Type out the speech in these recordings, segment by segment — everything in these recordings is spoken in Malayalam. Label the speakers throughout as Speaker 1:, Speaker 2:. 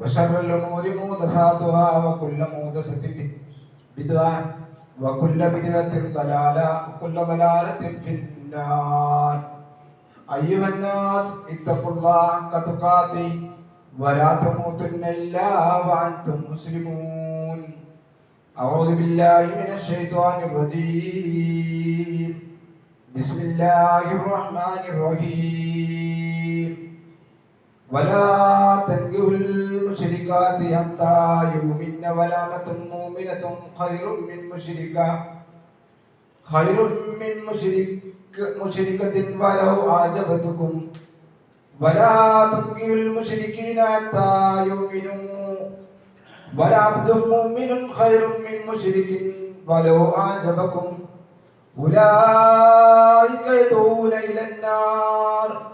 Speaker 1: وشر الأمور محدثاتها وكل محدثة بدعة وكل بدعة ضلالة وكل ضلالة في النار أيها الناس اتقوا الله حق تقاته ولا تموتن إلا وأنتم مسلمون أعوذ بالله من الشيطان الرجيم بسم الله الرحمن الرحيم ولا تنكحوا المشركات حتى يؤمن ولا أمة مؤمنة خير من مشركة خير من مشرك مشركة ولو أعجبتكم ولا تنكحوا المشركين حتى يؤمنوا ولا عبد مؤمن خير من مشرك ولو أعجبكم أولئك يدعون إلى النار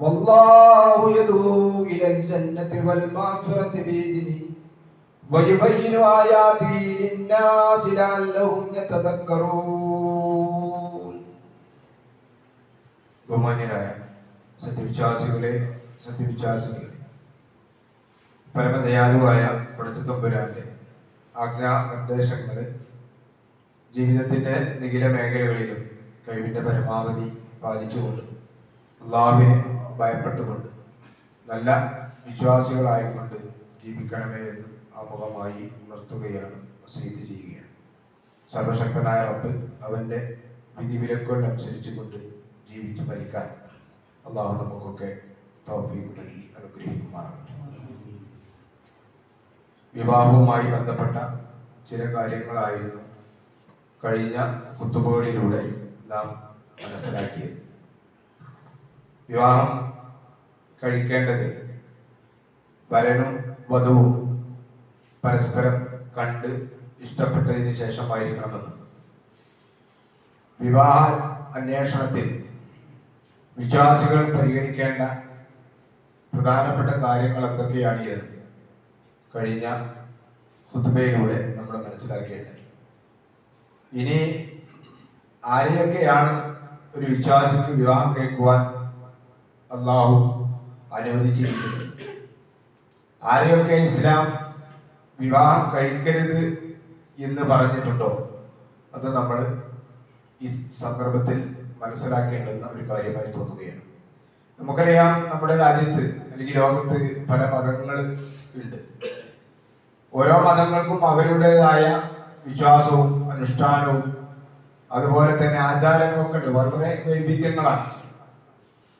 Speaker 1: والله يدعو إلى الجنة والمغفرة بإذنه ويبين آياته للناس لعلهم يتذكرون ബഹുമാന്യരായ സത്യവിശ്വാസികളെ സത്യവിശ്വാസികളെ പരമദയാലുവായ പടച്ചതമ്പുരാന്റെ ആജ്ഞാ നിർദ്ദേശങ്ങള് ജീവിതത്തിന്റെ നിഖില മേഖലകളിലും കഴിവിന്റെ പരമാവധി പാലിച്ചുകൊണ്ട് അള്ളാഹുവിനെ ഭയപ്പെട്ടുകൊണ്ട് നല്ല വിശ്വാസികളായിക്കൊണ്ട് ജീവിക്കണമേ എന്ന് ആമുഖമായി ഉണർത്തുകയാണ് വസീത്ത് ചെയ്യുകയാണ്. സർവശക്തനായ റബ്ബ് അവന്റെ വിധിവിലക്കുകൾ കൊണ്ട് ജീവിച്ച് മരിക്കാൻ അള്ളാഹു നമുക്കൊക്കെ തൗഫീഖ് നൽകി അനുഗ്രഹിക്കുമാറാകട്ടെ. വിവാഹവുമായി ബന്ധപ്പെട്ട ചില കാര്യങ്ങളായിരുന്നു കഴിഞ്ഞ കുത്തുബുകളിലൂടെ നാം മനസ്സിലാക്കിയത്. വിവാഹം കഴിക്കേണ്ടത് വരനും വധുവും പരസ്പരം കണ്ട് ഇഷ്ടപ്പെട്ടതിന് ശേഷമായിരിക്കണമെന്ന്. വിവാഹ അന്വേഷണത്തിൽ വിശ്വാസികൾ പരിഗണിക്കേണ്ട പ്രധാനപ്പെട്ട കാര്യങ്ങൾ എന്തൊക്കെയാണ് ഇത്? കഴിഞ്ഞ ഹുദ്ബയിലൂടെ നമ്മൾ മനസ്സിലാക്കിയിട്ട് ഇനി ആരെയൊക്കെയാണ് ഒരു വിശ്വാസിക്ക് വിവാഹം കേൾക്കുവാൻ അള്ളാഹു അനുവദിച്ചിരിക്കുന്നത്. ആരെയൊക്കെ ഇസ്ലാം വിവാഹം കഴിക്കരുത് എന്ന് പറഞ്ഞിട്ടുണ്ടോ? അത് നമ്മൾ ഈ സന്ദർഭത്തിൽ മനസ്സിലാക്കേണ്ടുന്ന ഒരു കാര്യമായി തോന്നുകയാണ്. നമുക്കറിയാം നമ്മുടെ രാജ്യത്ത് അല്ലെങ്കിൽ ലോകത്ത് പല മതങ്ങൾ ഉണ്ട്. ഓരോ മതങ്ങൾക്കും അവരുടേതായ വിശ്വാസവും അനുഷ്ഠാനവും അതുപോലെ തന്നെ ആചാരങ്ങളൊക്കെ ഉണ്ട്. വളരെ വൈവിധ്യങ്ങളാണ്.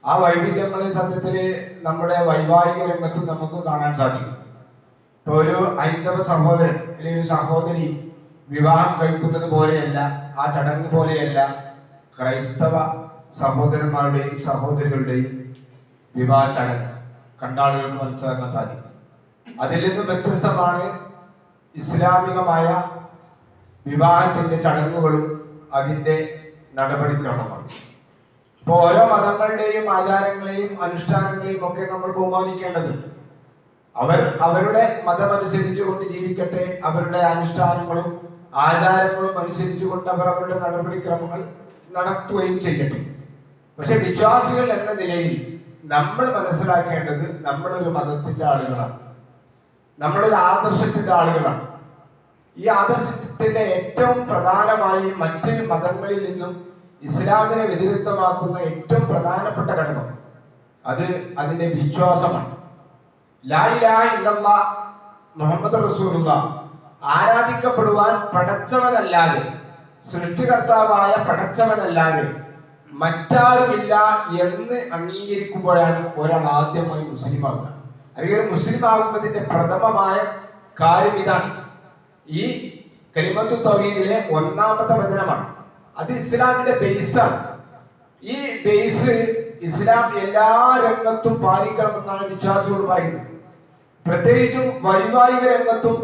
Speaker 1: ആ വൈവിധ്യങ്ങൾ സത്യത്തിൽ നമ്മുടെ വൈവാഹിക രംഗത്തും നമുക്ക് കാണാൻ സാധിക്കും. ഇപ്പൊ ഒരു ഹൈന്ദവ സഹോദരൻ അല്ലെങ്കിൽ ഒരു സഹോദരി വിവാഹം കഴിക്കുന്നത് പോലെയല്ല ആ ചടങ്ങ് പോലെയല്ല ക്രൈസ്തവ സഹോദരന്മാരുടെയും സഹോദരികളുടെയും വിവാഹ ചടങ്ങ് കണ്ടാളുകൾക്ക് മനസ്സിലാക്കാൻ സാധിക്കും. അതിൽ നിന്നും വ്യത്യസ്തമാണ് ഇസ്ലാമികമായ വിവാഹത്തിന്റെ ചടങ്ങുകളും അതിന്റെ നടപടിക്രമങ്ങളും. ഇപ്പൊ ഓരോ മതങ്ങളുടെയും ആചാരങ്ങളെയും അനുഷ്ഠാനങ്ങളെയും ഒക്കെ നമ്മൾ ബഹുമാനിക്കേണ്ടതുണ്ട്. അവർ അവരുടെ മതമനുസരിച്ചുകൊണ്ട് ജീവിക്കട്ടെ അവരുടെ അനുഷ്ഠാനങ്ങളും ആചാരങ്ങളും അനുസരിച്ചുകൊണ്ട് അവർ അവരുടെ നടപടിക്രമങ്ങൾ നടത്തുകയും ചെയ്യട്ടെ. പക്ഷെ വിശ്വാസികൾ എന്ന നിലയിൽ നമ്മൾ മനസ്സിലാക്കേണ്ടത് നമ്മളൊരു മതത്തിന്റെ ആളുകളാണ്. ഒരു ആദർശത്തിന്റെ ആളുകളാണ്. ഈ ആദർശത്തിന്റെ ഏറ്റവും പ്രധാനമായി മറ്റ് മതങ്ങളിൽ നിന്നും ഇസ്ലാമിനെ വ്യതിരിക്തമാക്കുന്ന ഏറ്റവും പ്രധാനപ്പെട്ട ഘടകം. അത് അതിന്റെ വിശ്വാസമാണ്. മുഹമ്മദ് റസൂലുള്ള. ആരാധിക്കപ്പെടുവാൻ പടച്ചവനല്ലാതെ സൃഷ്ടികർത്താവായ പടച്ചവനല്ലാതെ മറ്റാരുമില്ല എന്ന് അംഗീകരിക്കുമ്പോഴാണ് ഒരാൾ ആദ്യമായി മുസ്ലിം ആകുക അല്ലെങ്കിൽ ഒരു മുസ്ലിം ആകുന്നതിന്റെ പ്രഥമമായ കാര്യം ഇതാണ്. ഈ കരിമത്തു തൗഹീദിലെ ഒന്നാമത്തെ വചനമാണ്. അത് ഇസ്ലാമിന്റെ ബേസാണ് ഈ ബേസ് ഇസ്ലാം എല്ലാ രംഗത്തും പാലിക്കണമെന്നാണ് വിശ്വാസികൾ പറയുന്നത്. പ്രത്യേകിച്ചും വൈവാഹിക രംഗത്തും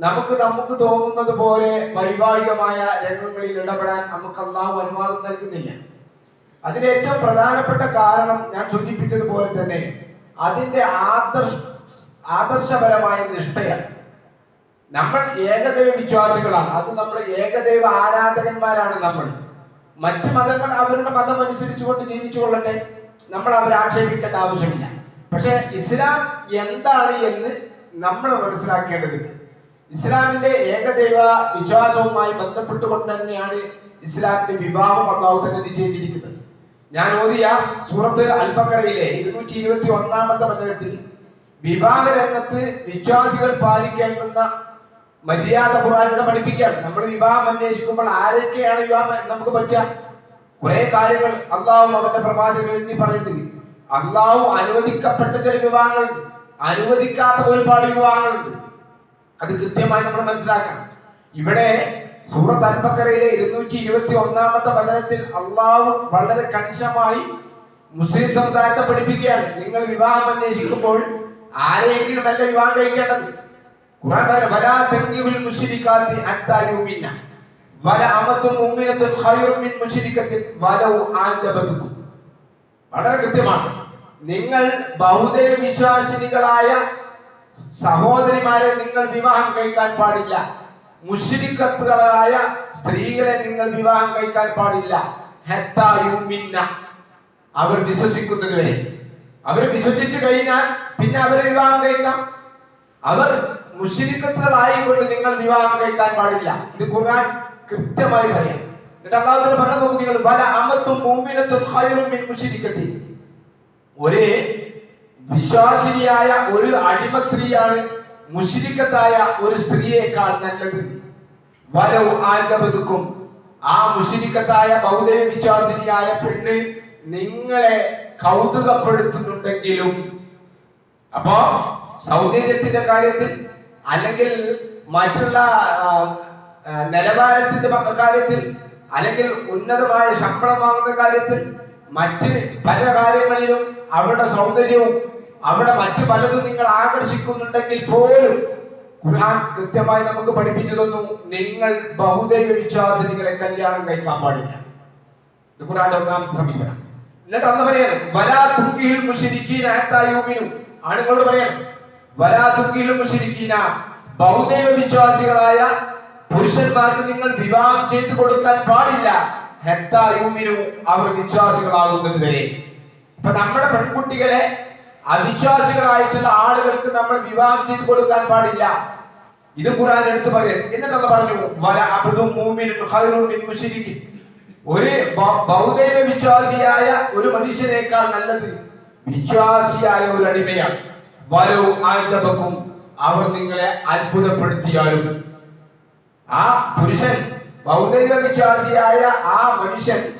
Speaker 1: നമുക്ക് നമുക്ക് തോന്നുന്നത് പോലെ വൈവാഹികമായ രംഗങ്ങളിൽ ഇടപെടാൻ നമുക്ക് അള്ളാഹു അനുവാദം നൽകുന്നില്ല. അതിന് ഏറ്റവും പ്രധാനപ്പെട്ട കാരണം ഞാൻ സൂചിപ്പിച്ചതുപോലെ തന്നെ അതിന്റെ ആദർശ ആദർശപരമായ നിഷ്ഠയാണ്. നമ്മൾ ഏകദൈവ വിശ്വാസികളാണ്. അത് നമ്മൾ ഏകദൈവ ആരാധകന്മാരാണ് നമ്മൾ. മറ്റു മതങ്ങൾ അവരുടെ മതം അനുസരിച്ചുകൊണ്ട് ജീവിച്ചു കൊള്ളട്ടെ. നമ്മൾ അവരെ ആക്ഷേപിക്കേണ്ട ആവശ്യമില്ല. പക്ഷെ ഇസ്ലാം എന്താണ് എന്ന് നമ്മൾ മനസ്സിലാക്കേണ്ടതുണ്ട്. ഇസ്ലാമിന്റെ ഏകദൈവ വിശ്വാസവുമായി ബന്ധപ്പെട്ടുകൊണ്ട് തന്നെയാണ് ഇസ്ലാമിന്റെ വിവാഹം അള്ളാഹു തന്നെ നിശ്ചയിച്ചിരിക്കുന്നത്. ഞാൻ ഓതിയ സൂറത്ത് അൽബക്കറയിലെ ഇരുന്നൂറ്റി ഇരുപത്തി ഒന്നാമത്തെ വചനത്തിൽ വിവാഹ രംഗത്ത് വിശ്വാസികൾ പാലിക്കേണ്ടുന്ന മര്യാദ ഖുറാനിനെ പഠിപ്പിക്കുകയാണ്. നമ്മൾ വിവാഹം അന്വേഷിക്കുമ്പോൾ ആരൊക്കെയാണ് വിവാഹം നമുക്ക് പറ്റുക? കുറെ കാര്യങ്ങൾ അള്ളാഹു അവന്റെ പ്രവാചകൻ എണ്ണി പറഞ്ഞിട്ടുണ്ട്. അള്ളാഹു അനുവദിക്കപ്പെട്ട ചില വിവാഹങ്ങളുണ്ട്. അനുവദിക്കാത്ത ഒരുപാട് വിവാഹങ്ങളുണ്ട്. അത് കൃത്യമായി നമ്മൾ മനസ്സിലാക്കണം. ഇവിടെ സൂറത്ത് അൽബക്കറയിലെ ഇരുന്നൂറ്റി ഇരുപത്തി ഒന്നാമത്തെ വചനത്തിൽ അള്ളാഹു വളരെ കണിശമായി മുസ്ലിം സമുദായത്തെ പഠിപ്പിക്കുകയാണ്. നിങ്ങൾ വിവാഹം അന്വേഷിക്കുമ്പോൾ ആരെയെങ്കിലും അല്ല വിവാഹം കഴിക്കേണ്ടത്? "വലാ മിൻ മുശ്രിക്കത്തിൻ വലൗ ആജബതുക്കും." വളരെ കൃത്യമാണ്. നിങ്ങൾ ബഹുദൈവ വിശ്വാസിനികളായ സഹോദരിമാരെ നിങ്ങൾ വിവാഹം കഴിക്കാൻ പാടില്ല. മുഷിരിക്കത്തുകളായ സ്ത്രീകളെ നിങ്ങൾ വിവാഹം കഴിക്കാൻ പാടില്ല. അവർ വിശ്വസിക്കുന്നത് വരെ അവർ വിശ്വസിച്ചു കഴിഞ്ഞാൽ പിന്നെ അവരെ വിവാഹം കഴിക്കാം. അവർ മുഷിരിക്കത്തുകളായിക്കൊണ്ട് നിങ്ങൾ വിവാഹം കഴിക്കാൻ പാടില്ല. ഇത് ഖുർആൻ കൃത്യമായി പറയാം. എന്നിട്ട് അള്ളാഹു തന്നെ പറഞ്ഞു നിങ്ങൾ പല അമത്തും മൂമിനത്തും ഹൈറും മിൻ ഒരേ ഒരു വിശ്വാസിനിയായ ഒരു അടിമ സ്ത്രീയാണ് മുഷിരിക്കത്തായ ഒരു സ്ത്രീയേക്കാൾ നല്ലത്. വലവ് ആജബതുക്കും. ആ മുഷിരിക്കത്തായ ബൗദ്ധ വിശ്വാസിനിയായ പെണ്ണ് നിങ്ങളെ കൗതുകപ്പെടുത്തുന്നുണ്ടെങ്കിലും അപ്പോ സൗന്ദര്യത്തിന്റെ കാര്യത്തിൽ അല്ലെങ്കിൽ മറ്റുള്ള നിലവാരത്തിന്റെ കാര്യത്തിൽ അല്ലെങ്കിൽ ഉന്നതമായ ശമ്പളം വാങ്ങുന്ന കാര്യത്തിൽ മറ്റ് പല കാര്യങ്ങളിലും അവരുടെ സൗന്ദര്യവും അവിടെ മറ്റു പലതും നിങ്ങൾ ആകർഷിക്കുന്നുണ്ടെങ്കിൽ പോലും ഖുർആൻ കൃത്യമായി നമുക്ക് പഠിപ്പിച്ചു തന്നു നിങ്ങൾ ബഹുദൈവ വിശ്വാസിനികളെ കല്യാണം കഴിക്കാൻ പാടില്ല. ഖുർആന്റെ ഒന്നാമത്തെ സമീപനം. എന്നിട്ട് അന്ന് പറയാണ് വലാ തുങ്കിഹിൽ മുഷിരിക്കീൻ ആണുങ്ങളോട് പറയാണ് മുശ്രിക്കീന ബഹുദൈവ വിശ്വാസികളായ പുരുഷന്മാർക്ക് നിങ്ങൾ വിവാഹം ചെയ്തു കൊടുക്കാൻ പാടില്ല. ഹത്താ യുമിനു അവർ വിശ്വാസികളാകുന്നത് വരെ ഇപ്പൊ നമ്മുടെ പെൺകുട്ടികളെ അവിശ്വാസികളായിട്ടുള്ള ആളുകൾക്ക് നമ്മൾ വിവാഹം ചെയ്തു കൊടുക്കാൻ പാടില്ല. ഇത് ഖുർആൻ എടുത്ത് പറയും. എന്നിട്ട് പറഞ്ഞു വല അബ്ദും ഖൈറുൻ ഒരു ബ- ബഹുദൈവ വിശ്വാസിയായ ഒരു മനുഷ്യനേക്കാൾ നല്ലത് വിശ്വാസിയായ ഒരു അടിമയാണ്. വലോ ആഴ്ചബക്കും അവർ നിങ്ങളെ അത്ഭുതപ്പെടുത്തിയാലും. ആ പുരുഷൻ ഭൗതിക വിശ്വാസിയായ ആ മനുഷ്യൻ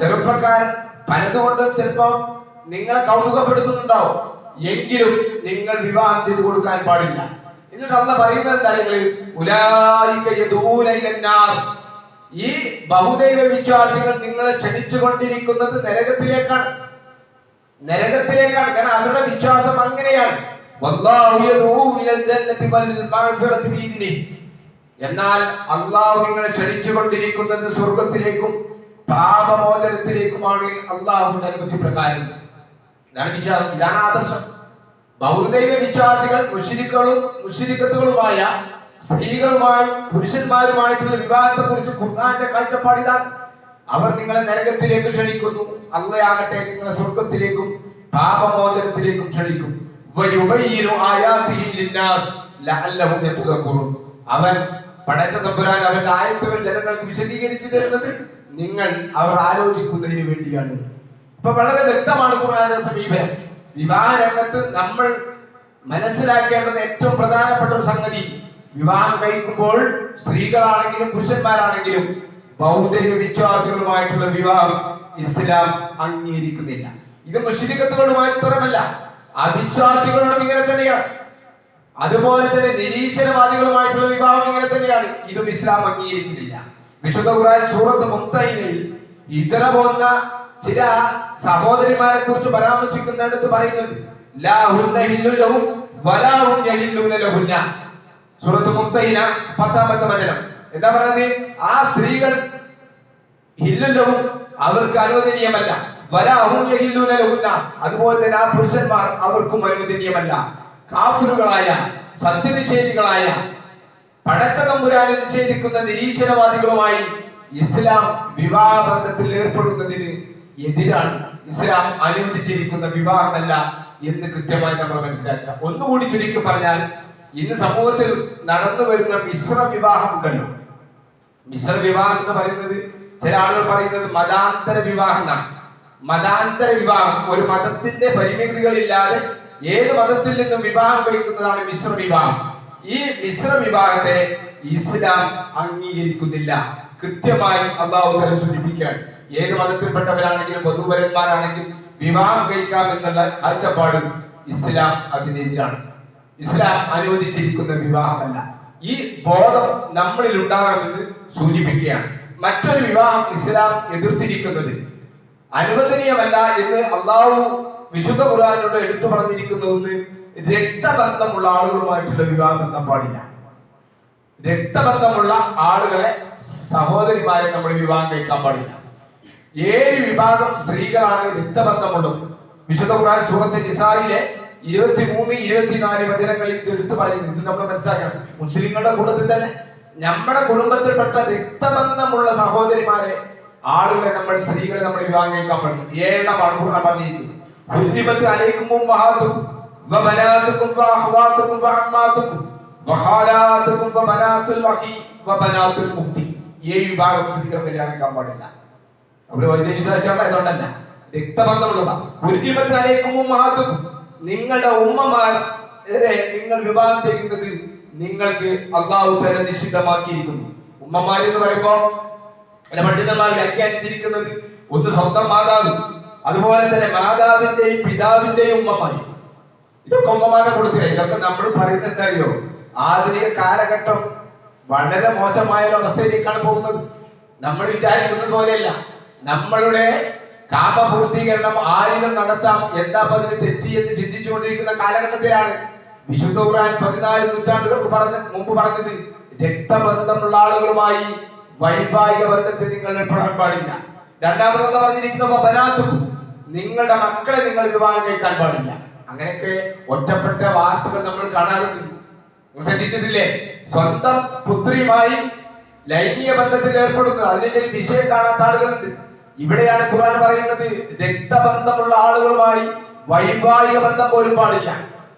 Speaker 1: ചെറുപ്പക്കാരൻ പലതുകൊണ്ട് ചിലപ്പം നിങ്ങളെ കൗതുകപ്പെടുത്തുന്നുണ്ടാവും. എങ്കിലും നിങ്ങൾ വിവാഹം ചെയ്തു കൊടുക്കാൻ പാടില്ല. എന്നിട്ട് അന്ന് പറയുന്നത് എന്താ നിങ്ങൾ? ഉലായിക യദൂന ഇലന്നാർ. ഈ ബഹുദൈവ വിശ്വാസികൾ നിങ്ങളെ ക്ഷണിച്ചു കൊണ്ടിരിക്കുന്നത് നരകത്തിലേക്കാണ്. നരകത്തിലേക്കാണ്. കാരണം അവരുടെ വിശ്വാസം അങ്ങനെയാണ്. എന്നാൽ അള്ളാഹു നിങ്ങളെ ക്ഷണിച്ചുകൊണ്ടിരിക്കുന്നത് സ്വർഗത്തിലേക്കും പാപമോചനത്തിലേക്കുമാണ് അള്ളാഹുവിന്റെ അനുമതി പ്രകാരം. ഇതാണ് ഇതാണ് ആദർശം. ബൗദ്ധൈവ വിശ്വാസികൾ മുഷിരിക്കളും മുഷിരിക്കത്തുകളുമായ സ്ത്രീകളുമായും പുരുഷന്മാരുമായിട്ടുള്ള വിവാഹത്തെ കുറിച്ച് ഖുർആന്റെ കാഴ്ചപ്പാട് ഇതാണ് അവർ നിങ്ങളെ നരകത്തിലേക്ക് ക്ഷണിക്കുന്നു. അള്ളയാകട്ടെ നിങ്ങളെ സ്വർഗത്തിലേക്കും പാപമോചനത്തിലേക്കും ക്ഷണിക്കും. അവൻ പടച്ച തമ്പുരാൻ അവന്റെ ആയത്തുകൾ ജനങ്ങൾക്ക് വിശദീകരിച്ചു തരുന്നത് നിങ്ങൾ അവർ ആലോചിക്കുന്നതിന് വേണ്ടിയാണ്. ഇപ്പൊ വളരെ വ്യക്തമാണ് ഖുർആന്റെ സമീപനം. വിവാഹ രംഗത്ത് നമ്മൾ മനസ്സിലാക്കേണ്ടുന്ന ഏറ്റവും പ്രധാനപ്പെട്ട ഒരു സംഗതി വിവാഹം കഴിക്കുമ്പോൾ സ്ത്രീകളാണെങ്കിലും പുരുഷന്മാരാണെങ്കിലും ബൗദ്ധിക വിശ്വാസികളുമായിട്ടുള്ള വിവാഹം ഇസ്ലാം അംഗീകരിക്കുന്നില്ല. ഇത് മുസ്ലിക്കത്തുകൊണ്ട് മാത്രമല്ല അവിശ്വാസികളോടും ഇങ്ങനെ തന്നെയാണ്. അതുപോലെ തന്നെ നിരീശ്വരവാദികളുമായിട്ടുള്ള വിവാഹം ഇങ്ങനെ തന്നെയാണ്. ഇതും ഇസ്ലാം അംഗീകരിക്കുന്നില്ല. വിശുദ്ധ ഖുർആൻ സൂറത്ത് മുത്തൈനയിൽ ഇജറ പോകുന്ന ചില സഹോദരിമാരെ കുറിച്ച് പരാമർശിക്കുന്നിടത്ത് പറയുന്നുണ്ട്. പത്താമത്തെ വചനം. എന്താ പറയുന്നത്? ആ സ്ത്രീകൾ ഹില്ലുല്ലവും അവർക്ക് അനുവദനീയമല്ല. അതുപോലെ തന്നെ ആ പുരുഷന്മാർ അവർക്കും അനുവദനീയമല്ല. കാഫുരുകളായ സത്യനിഷേധികളായ പടച്ച നിഷേധിക്കുന്ന നിരീശ്വരവാദികളുമായി ഇസ്ലാം വിവാഹബന്ധത്തിൽ ഏർപ്പെടുന്നതിന് എതിരാണ്. ഇസ്ലാം അനുവദിച്ചിരിക്കുന്ന വിവാഹമല്ല എന്ന് കൃത്യമായി നമ്മൾ മനസ്സിലാക്കുക. ഒന്നുകൂടി ചുരുക്കി പറഞ്ഞാൽ ഇന്ന് സമൂഹത്തിൽ നടന്നു വരുന്ന മിശ്ര വിവാഹം ഉണ്ടല്ലോ. മിശ്ര വിവാഹം എന്ന് പറയുന്നത് ചില ആളുകൾ പറയുന്നത് മതാന്തര വിവാഹം എന്നാണ്. മതാന്തര വിവാഹം ഒരു മതത്തിന്റെ പരിമിതികളില്ലാതെ ഏത് മതത്തിൽ നിന്നും വിവാഹം കഴിക്കുന്നതാണ് മിശ്ര വിവാഹം. ഈ മിശ്ര വിവാഹത്തെ ഇസ്ലാം അംഗീകരിക്കുന്നില്ല. കൃത്യമായി അള്ളാഹു തല സൂചിപ്പിക്കുകയാണ്. ഏത് മതത്തിൽപ്പെട്ടവരാണെങ്കിലും വധൂവരന്മാരാണെങ്കിലും വിവാഹം കഴിക്കാം എന്നുള്ള കാഴ്ചപ്പാട് ഇസ്ലാം അതിനെതിരാണ്. ഇസ്ലാം അനുവദിച്ചിരിക്കുന്ന വിവാഹമല്ല. ഈ ബോധം നമ്മളിൽ ഉണ്ടാകണമെന്ന് സൂചിപ്പിക്കുകയാണ്. മറ്റൊരു വിവാഹം ഇസ്ലാം എതിർത്തിരിക്കുന്നത് അനുവദനീയമല്ല എന്ന് അള്ളാഹു വിശുദ്ധ ഖുർആാനോട് എടുത്തു പറഞ്ഞിരിക്കുന്ന ഒന്ന് രക്തബന്ധമുള്ള ആളുകളുമായിട്ടുള്ള വിവാഹ ബന്ധം പാടില്ല. രക്തബന്ധമുള്ള ആളുകളെ സഹോദരിമാരെ നമ്മൾ വിവാഹം കഴിക്കാൻ പാടില്ല. ഏഴ് വിഭാഗം സ്ത്രീകളാണ് രക്തബന്ധമുള്ളത്. വിശുദ്ധ ഖുർആൻ സൂറത്ത് നിസായിലെ ഇരുപത്തിമൂന്ന് ഇരുപത്തിനാല് വചനങ്ങളിൽ ഇത് എടുത്തു പറയുന്നത് ഇത് നമ്മൾ മനസ്സിലാക്കണം. മുസ്ലിങ്ങളുടെ കൂട്ടത്തിൽ തന്നെ നമ്മുടെ കുടുംബത്തിൽപ്പെട്ട രക്തബന്ധമുള്ള സഹോദരിമാരെ ആളുകളെ നമ്മൾ സ്ത്രീകളെ നമ്മൾ വിവാഹം കഴിക്കാൻ പറ്റും ഏഴെണ്ണമാണ് ഖുർആൻ പറഞ്ഞിരിക്കുന്നത്. ഹുരിമത്ത് അലൈക്കും നിങ്ങളുടെ ഉമ്മമാരെ നിങ്ങൾ വിവാഹം ചെയ്യുന്നത് നിങ്ങൾക്ക് അള്ളാഹു തല നിഷിദ്ധമാക്കിയിരിക്കുന്നു. ഉമ്മമാര് എന്ന് പറയുമ്പോൾ പല പണ്ഡിതന്മാർ വ്യാഖ്യാനിച്ചിരിക്കുന്നത് ഒന്ന് സ്വന്തം മാതാവ് അതുപോലെ തന്നെ മാതാവിന്റെയും പിതാവിന്റെയും ഉമ്മമായി ഇതൊക്കെ ഉമ്മമാരുടെ കൊടുത്തില്ല ഇതൊക്കെ നമ്മൾ പറയുന്നത് എന്താ അറിയോ ആധുനിക കാലഘട്ടം വളരെ മോശമായ ഒരു അവസ്ഥയിലേക്കാണ് പോകുന്നത്. നമ്മൾ വിചാരിക്കുന്നത് പോലെയല്ല. നമ്മളുടെ കാമപൂർത്തീകരണം ആരിലും നടത്താം എന്താ പതിന് തെറ്റി എന്ന് ചിന്തിച്ചുകൊണ്ടിരിക്കുന്ന കാലഘട്ടത്തിലാണ് വിശുദ്ധ ഖുർആൻ പതിനാല് നൂറ്റാണ്ടുകൾക്ക് പറഞ്ഞ മുമ്പ് പറഞ്ഞത് രക്തബന്ധമുള്ള ആളുകളുമായി വൈവാഹിക ബന്ധത്തിൽ നിങ്ങൾ ഏർപ്പെടാൻ പാടില്ല. രണ്ടാമതെന്ന് പറഞ്ഞിരിക്കുന്ന ബനാത്തുക്കും നിങ്ങളുടെ മക്കളെ നിങ്ങൾ വിവാഹം കഴിക്കാൻ പാടില്ല. അങ്ങനെയൊക്കെ ഒറ്റപ്പെട്ട വാർത്തകൾ നമ്മൾ കാണാറുണ്ട്. ശ്രദ്ധിച്ചിട്ടില്ലേ? സ്വന്തം പുത്രിയുമായി ലൈംഗിക ബന്ധത്തിൽ ഏർപ്പെടുന്നു അതിന്റെ ഒരു വിഷയം കാണാത്ത ആളുകളുണ്ട്. ഇവിടെയാണ് ഖുർആൻ പറയുന്നത് രക്തബന്ധമുള്ള ആളുകളുമായി വൈവാഹിക ബന്ധം പോലും പാടില്ല.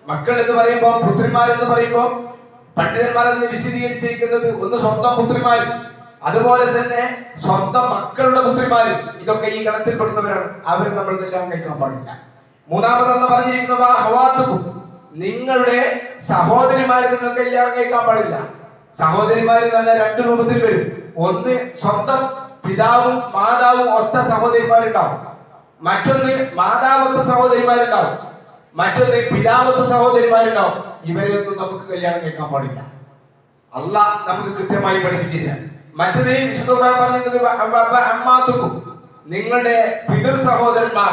Speaker 1: മക്കൾ എന്ന് പറയുമ്പോൾ പുത്രിമാർ എന്ന് പറയുമ്പോൾ പണ്ഡിതന്മാർ അതിനെ വിശദീകരിച്ചിരിക്കുന്നത് ഒന്ന് സ്വന്തം പുത്രിമാർ അതുപോലെ തന്നെ സ്വന്തം മക്കളുടെ പുത്രിമാർ ഇതൊക്കെ ഈ ഗണത്തിൽപ്പെടുന്നവരാണ്. അവരെ നമ്മൾ കല്യാണം കഴിക്കാൻ പാടില്ല. മൂന്നാമതെന്ന് പറഞ്ഞിരിക്കുന്ന ഹവാത്തുക്കും. നിങ്ങളുടെ സഹോദരിമാരെ നിങ്ങൾ കല്യാണം കഴിക്കാൻ പാടില്ല. സഹോദരിമാര് തന്നെ രണ്ട് രൂപത്തിൽ വരും. ഒന്ന് സ്വന്തം പിതാവും മാതാവും ഒത്ത സഹോദരിമാരുണ്ടാവും. മറ്റൊന്ന് മാതാവത്ത സഹോദരിമാരുണ്ടാവും. മറ്റൊന്ന് പിതാവത്ത സഹോദരിമാരുണ്ടാവും. ഇവരെയൊന്നും നമുക്ക് കല്യാണം കഴിക്കാൻ പാടില്ല. അല്ല നമുക്ക് കൃത്യമായി പഠിപ്പിച്ചില്ല മറ്റത് വിശുദ്ധ ഖുർആൻ പറഞ്ഞിരുന്നത് അമ്മാത്തുക്കും. നിങ്ങളുടെ പിതൃ സഹോദരന്മാർ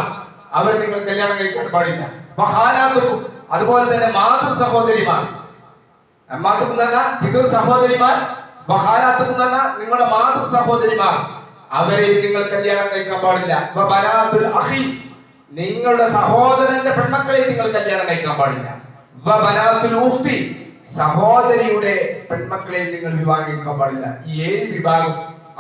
Speaker 1: അവർ നിങ്ങൾ കല്യാണം കഴിക്കാൻ പാടില്ല. മഹാനാത്തുക്കും അതുപോലെ തന്നെ മാതൃ സഹോദരിമാർ. അമ്മാത്തുക്കും തന്നെ പിതൃ സഹോദരിമാർ മഹാനാത്തുക്കും തന്നെ നിങ്ങളുടെ മാതൃ സഹോദരിമാർ. അവരെയും നിങ്ങൾ കല്യാണം കഴിക്കാൻ പാടില്ല. ബനാത്തുൽ അഖി. നിങ്ങളുടെ സഹോദരന്റെ പെണ്ണക്കളെയും നിങ്ങൾ കല്യാണം കഴിക്കാൻ പാടില്ല. ബനാത്തുൽ ഉഖ്തി സഹോദരിയുടെ പെൺമക്കളെ നിങ്ങൾ വിവാഹിക്കാൻ പാടില്ല. ഈ ഏഴ് വിഭാഗം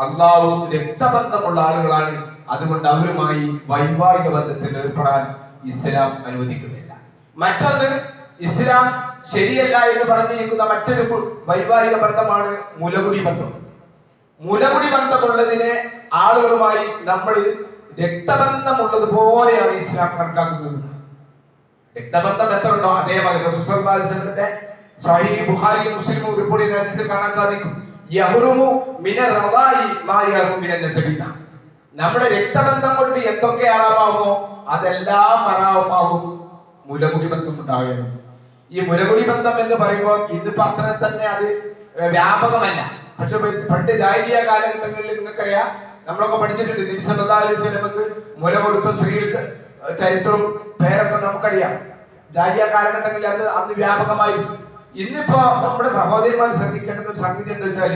Speaker 1: അള്ളാഹു രക്തബന്ധമുള്ള ആളുകളാണ്. അതുകൊണ്ട് അവരുമായി വൈവാഹിക ബന്ധത്തിൽ ഏർപ്പെടാൻ ഇസ്ലാം അനുവദിക്കുന്നില്ല. മറ്റൊന്ന് ഇസ്ലാം ശരിയല്ല എന്ന് പറഞ്ഞിരിക്കുന്ന മറ്റൊരു വൈവാഹിക ബന്ധമാണ് മുലകുടി ബന്ധം. മുലകുടി ബന്ധമുള്ളതിനെ ആളുകളുമായി നമ്മൾ രക്തബന്ധമുള്ളത് പോലെയാണ് ഇസ്ലാം കണക്കാക്കുന്നത്. രക്തബന്ധം എത്ര ഉണ്ടോ അതേമാതിരി റിപ്പോർട്ട് ചെയ്ത സാധിക്കും. മിന നമ്മുടെ രക്തബന്ധം കൊണ്ട് എന്തൊക്കെ ഹറാമാകുമോ അതെല്ലാം ഹറാമാകും മുലകുടി ബന്ധം ഉണ്ടാകുന്നു ഈ മുലകുടി ബന്ധം എന്ന് പറയുമ്പോൾ ഇന്നിപ്പോ അത്ര തന്നെ അത് വ്യാപകമല്ല. പക്ഷെ പണ്ട് ജാഹിലിയ കാലഘട്ടങ്ങളിൽ നിങ്ങൾക്കറിയാം നമ്മളൊക്കെ പഠിച്ചിട്ടുണ്ട് നബി അലൈഹി വസല്ലമക്ക് മുല കൊടുത്ത സ്ത്രീയുടെ ച- ചരിത്രവും പേരൊക്കെ നമുക്കറിയാം. ജാഹിലിയ കാലഘട്ടങ്ങളിൽ അത് അന്ന് വ്യാപകമായിരുന്നു. ഇന്നിപ്പോ നമ്മുടെ സഹോദരിമാർ ശ്രദ്ധിക്കേണ്ടുന്ന ഒരു സംഗതി എന്താ വെച്ചാൽ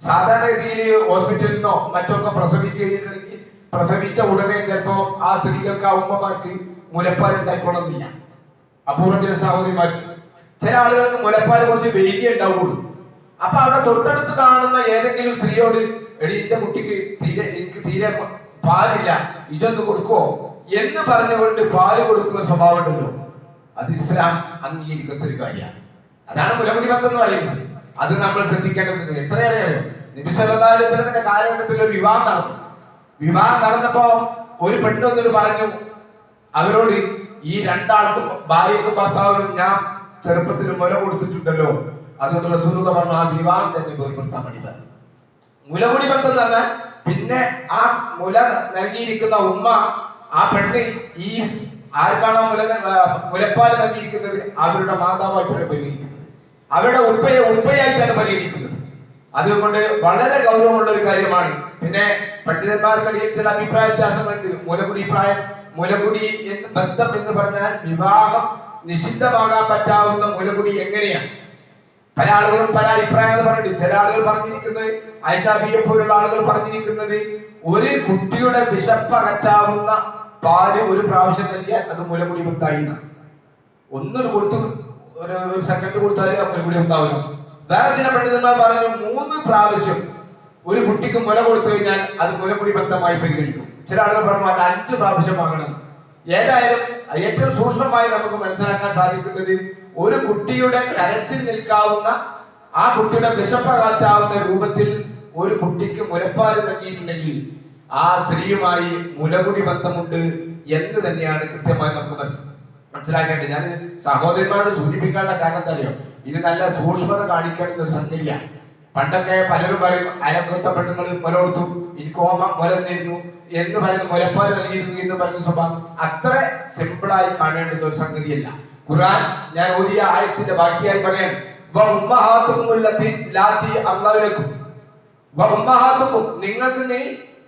Speaker 1: സാധാരണഗതിയിൽ ഹോസ്പിറ്റലിൽ നിന്നോ മറ്റൊക്കെ പ്രസവിച്ചു കഴിഞ്ഞിട്ടുണ്ടെങ്കിൽ പ്രസവിച്ച ഉടനെ ചിലപ്പോ ആ സ്ത്രീകൾക്ക് ആ ഉമ്മമാർക്ക് മുലപ്പാൽ ഉണ്ടായിക്കൊള്ളുന്നില്ല അപൂർവം ചില സഹോദരിമാർക്ക്. ചില ആളുകൾക്ക് മുലപ്പാൽ കുറച്ച് വേഗി ഉണ്ടാവുള്ളൂ. അപ്പൊ അവിടെ തൊട്ടടുത്ത് കാണുന്ന ഏതെങ്കിലും സ്ത്രീയോട് എടി എന്റെ കുട്ടിക്ക് തീരെ എനിക്ക് തീരെ പാലില്ല ഇതൊന്ന് കൊടുക്കുവോ? എന്ന് പറഞ്ഞുകൊണ്ട് പാൽ കൊടുക്കുന്ന സ്വഭാവം ഉണ്ടല്ലോ അത് ഇസ്ലാം അംഗീകരിക്കത്തൊരു കാര്യമാണ്. അതാണ് മുലമുടി ബന്ധം എന്ന് പറയുന്നത്. അത് നമ്മൾ ശ്രദ്ധിക്കേണ്ടത് എത്രയേറെ അറിയോ? നബി സല്ലല്ലാഹു അലൈഹി വസല്ലമയുടെ കാലഘട്ടത്തിൽ ഒരു വിവാഹം നടന്നു. വിവാഹം നടന്നപ്പോ ഒരു പെണ്ണൊന്നിട്ട് പറഞ്ഞു അവരോട് ഈ രണ്ടാൾക്കും ഭാര്യക്കും ഭർത്താവിനും ഞാൻ ചെറുപ്പത്തിൽ മുല കൊടുത്തിട്ടുണ്ടല്ലോ. അതുകൊണ്ട് റസൂലുള്ളാഹി പറഞ്ഞു ആ വിവാഹം തന്നെ വേർപെടുത്താൻ വേണ്ടി പറഞ്ഞു. മുലകുടി ബന്ധം പറഞ്ഞാൽ പിന്നെ ആ മുല നൽകിയിരിക്കുന്ന ഉമ്മ ആ പെണ്ണ് ഈ ആർക്കാണോ മുല മുലപ്പാൽ നൽകിയിരിക്കുന്നത്? അവരുടെ മാതാവായിട്ടാണ് പരിഗണിക്കുന്നത് അവരുടെ ഉപ്പയെ ഉപ്പയായിട്ടാണ് പരിഗണിക്കുന്നത് അതുകൊണ്ട് വളരെ ഗൗരവമുള്ള ഒരു കാര്യമാണ്. പിന്നെ പണ്ഡിതന്മാർക്കിടയിൽ ചില അഭിപ്രായ വ്യത്യാസങ്ങളുണ്ട്. മുലകുടി പ്രായം മുലകുടി എന്ന് ബന്ധം എന്ന് പറഞ്ഞാൽ വിവാഹം നിഷിദ്ധമാകാൻ പറ്റാവുന്ന മുലകുടി എങ്ങനെയാണ്? പല ആളുകളും പല അഭിപ്രായങ്ങൾ പറഞ്ഞിട്ടുണ്ട് ചില ആളുകൾ പറഞ്ഞിരിക്കുന്നത് ഐഷാബിയെ പോലുള്ള ആളുകൾ പറഞ്ഞിരിക്കുന്നത് ഒരു കുട്ടിയുടെ വിശപ്പകറ്റാവുന്ന പാൽ ഒരു പ്രാവശ്യം നൽകിയാൽ അത് മുലകുടി ബന്ധായി ഒന്നും കൊടുത്തു ഒരു ഒരു സെക്കൻഡ് കൊടുത്താൽ ആ കൂടി ഉണ്ടാവില്ല. വേറെ ചില പണ്ഡിതന്മാർ പറഞ്ഞു മൂന്ന് പ്രാവശ്യം ഒരു കുട്ടിക്ക് മുല കൊടുത്തു കഴിഞ്ഞാൽ അത് മുലകുടി ബന്ധമായി പരിഗണിക്കും. ചില ആളുകൾ പറഞ്ഞു അത് അഞ്ച് പ്രാവശ്യമാകണം ഏതായാലും ഏറ്റവും സൂക്ഷ്മമായി നമുക്ക് മനസ്സിലാക്കാൻ സാധിക്കുന്നത് ഒരു കുട്ടിയുടെ കരച്ചിൽ നിൽക്കാവുന്ന ആ കുട്ടിയുടെ വിശപ്പകറ്റാവുന്ന രൂപത്തിൽ ഒരു കുട്ടിക്ക് മുലപ്പാൽ നൽകിയിട്ടുണ്ടെങ്കിൽ ആ സ്ത്രീയുമായി മുലകുടി ബന്ധമുണ്ട് എന്ന് തന്നെയാണ് കൃത്യമായി നമുക്ക് മനസ്സിലാക്കുന്നത് മനസ്സിലാക്കേണ്ടത്. ഞാൻ സഹോദരന്മാരോട് സൂചിപ്പിക്കാനുള്ള കാരണം എന്താ അറിയോ ഇത് നല്ല സൂക്ഷ്മത കാണിക്കേണ്ടുന്ന ഒരു സംഗതിയാണ്. പണ്ടൊക്കെ പലരും പറയും അയലക്കത്തെ പെണ്ണുങ്ങൾ മുല കൊടുത്തു എനിക്ക് ഓമ മുലന്നിരുന്നു. എന്ന് പറയുന്ന മുലപ്പാൽ നൽകിയിരുന്നു എന്ന് പറയുന്ന സ്വഭാവം അത്ര സിമ്പിളായി കാണേണ്ടുന്ന ഒരു സംഗതിയല്ല. ഖുർആൻ ഞാൻ ഓതിയ ആയത്തിന്റെ ബാക്കിയായി പറയാണ് "വ ഉമ്മഹാത്തുക്കും ഉല്ലത്തി ലാത്തി അള്ളാഹുലക്കും. നിങ്ങൾക്ക് നീ